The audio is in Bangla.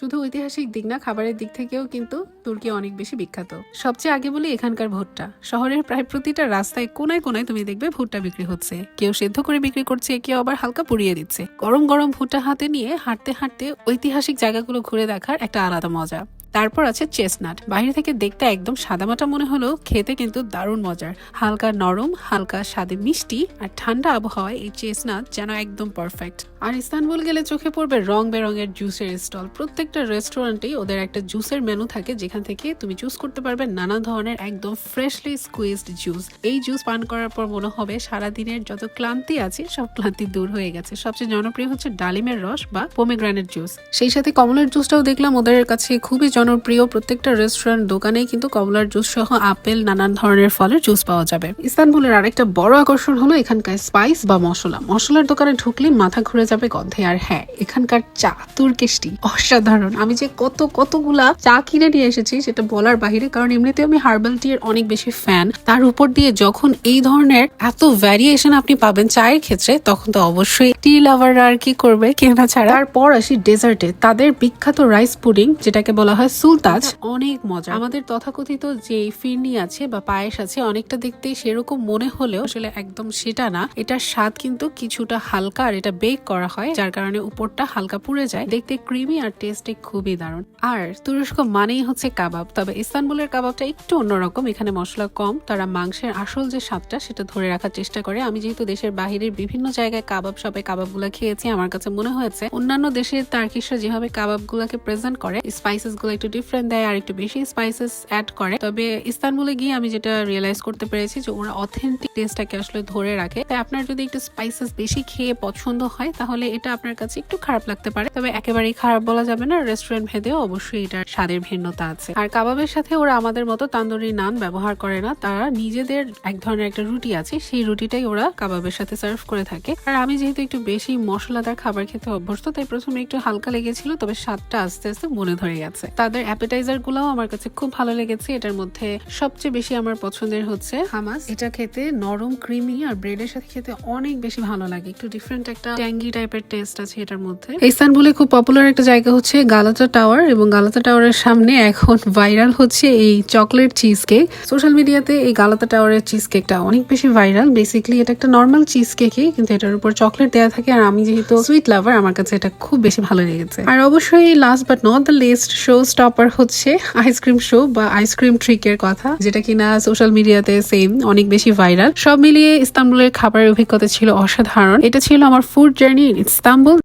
শুধু ঐতিহাসিক দিক না, খাবারের দিক থেকেও কিন্তু তুর্কি অনেক বেশি বিখ্যাত। সবচেয়ে আগে বলি এখানকার ভুট্টা। শহরের প্রায় প্রতিটা রাস্তায় কোনায় কোনায় তুমি দেখবে ভুট্টা বিক্রি হচ্ছে। কেউ সেদ্ধ করে বিক্রি করছে, কেউ আবার হালকা পুড়িয়ে দিচ্ছে। গরম গরম ভুট্টা হাতে নিয়ে হাঁটতে হাঁটতে ঐতিহাসিক জায়গাগুলো ঘুরে দেখার একটা আলাদা মজা। তারপর আছে চেসনাট। বাইরে থেকে দেখতে একদম সাদামাটা মনে হলেও খেতে কিন্তু দারুণ মজার। হালকা নরম, হালকা স্বাদে মিষ্টি আর ঠান্ডা আবহাওয়ায় এই চেসনাট যেন একদম পারফেক্ট আর ইস্তানবুল গেলে চোখে পড়বে রং বেরঙের জুসের স্টল প্রত্যেকটা রেস্টুরেন্টেই ওদের একটা জুসের মেনু থাকে যেখান থেকে তুমি চুজ করতে পারবে নানা ধরনের একদম ফ্রেশলি স্কুইজড জুস এই জুস পান করার পর মনে হবে সারাদিনের যত ক্লান্তি আছে, সব ক্লান্তি দূর হয়ে গেছে। সবচেয়ে জনপ্রিয় হচ্ছে ডালিমের রস বা পোমেগ্রানেট জুস সেই সাথে কমলার জুসটাও দেখলাম ওদের কাছে খুবই জনপ্রিয় প্রত্যেকটা রেস্টুরেন্ট দোকানে কিন্তু কমলার জুস সহ আপেল, নানান ধরনের ফলের জুস পাওয়া যাবে। ইস্তানবুলের আরেকটা বড় আকর্ষণ হলো এখানকার স্পাইস বা মশলা। মশলার দোকানে ঢুকলে মাথা ঘুরে যাবে গন্ধে, আর হ্যাঁ এখানকার চা তুর্কিশটি অসাধারণ। আমি যে কত কতগুলা চা কিনে নিয়ে এসেছি সেটা বলার বাহিরে, কারণ এমনিতে আমি হার্বাল টি এর অনেক বেশি ফ্যান তার উপর দিয়ে যখন এই ধরনের এত ভ্যারিয়েশন আপনি পাবেন চায়ের ক্ষেত্রে, তখন তো অবশ্যই টি লাভাররা আর কি করবে, কেনা ছাড়া। তারপর আসি ডেজার্টে তাদের বিখ্যাত রাইস পুডিং যেটাকে বলা হয় সুলতাজ অনেক মজা আমাদের তথাকথিত যে ফিরনি আছে বা পায়েস আছে অনেকটা দেখতে সেরকম মনে হলেও আসলে একদম সেটা না। এটার স্বাদ কিন্তু কিছুটা হালকা আর এটা বেক করা হয় যার কারণে উপরটা হালকা পুড়ে যায়। দেখতে ক্রিমি আর টেস্টে খুবই দারুণ। আর তুরস্ক মানেই হচ্ছে কাবাব তবে ইস্তানবুলের কাবাবটা একটু অন্যরকম। এখানে মশলা কম তারা মাংসের আসল যে স্বাদটা সেটা ধরে রাখার চেষ্টা করে। আমি যেহেতু দেশের বাহিরের বিভিন্ন জায়গায় কাবাব শপে কাবাবগুলো খেয়েছি আমার কাছে মনে হয়েছে। অন্যান্য দেশের তার্কিশরা যেভাবে কাবাবগুলোকে প্রেজেন্ট করে স্পাইসেসগুলো একটু ডিফারেন্ট দেয় আর একটু বেশি স্পাইসেস অ্যাড করে। তবে ইস্তানবুলে গিয়ে আমি যেটা রিয়েলাইজ করতে পেরেছি যে ওরা অথেন্টিক টেস্টটাকে আসলে ধরে রাখে। তাই আপনার যদি একটু স্পাইসেস বেশি খেয়ে পছন্দ হয়, তাহলে এটা আপনার কাছে একটু খারাপ লাগতে পারে। তবে একেবারেই খারাপ বলা যাবে না রেস্টুরেন্ট ভেদেও অবশ্যই এটার স্বাদের ভিন্নতা আছে। আর কাবাবের সাথে ওরা আমাদের মতো তান্দুরি নান ব্যবহার করে না, তারা নিজেদের এক ধরনের একটা রুটি আছে, সেই রুটিটাই ওরা কাবাবের সাথে সার্ভ করে থাকে। আর আমি যেহেতু একটু বেশি মশলাদার খাবার খেতে অভ্যস্ত, তাই প্রথমে একটু হালকা লেগেছিল, তবে স্বাদটা আস্তে আস্তে মনে ধরে গেছে। তাদের অ্যাপেটাইজার গুলাও আমার কাছে খুব ভালো লেগেছে। এটার মধ্যে সবচেয়ে বেশি আমার পছন্দের হচ্ছে হামাস। এটা খেতে নরম, ক্রিমি আর ব্রেডের সাথে খেতে অনেক বেশি ভালো লাগে। একটু ডিফারেন্ট একটা ট্যাঙ্গি টাইপের টেস্ট আছে এটার মধ্যে। ইস্তানবুলে খুব পপুলার একটা জায়গা হচ্ছে গালাতা টাওয়ার এবং গালাতা টাওয়ারের সামনে এখন ভাইরাল হচ্ছে এই চকলেট চিজ কেক সোশ্যাল মিডিয়াতে এই গালাতা টাওয়ারের চিজ কেকটা অনেক বেশি ভাইরাল বেসিক্যালি এটা একটা নর্মাল চিজ কেকই কিন্তু এটার উপর চকলেট দেওয়া থাকে আর আমি যেহেতু সুইট লাভার আমার কাছে এটা খুব বেশি ভালো লেগেছে। আর অবশ্যই last but not the least show stopper হচ্ছে আইসক্রিম শো বা আইসক্রিম ট্রিকের কথা, যেটা কিনা সোশ্যাল মিডিয়াতে সেম অনেক বেশি ভাইরাল সব মিলিয়ে ইস্তাম্বুলের খাবারের অভিজ্ঞতা ছিল অসাধারণ। এটা ছিল আমার ফুড জার্নি ইস্তাম্বুল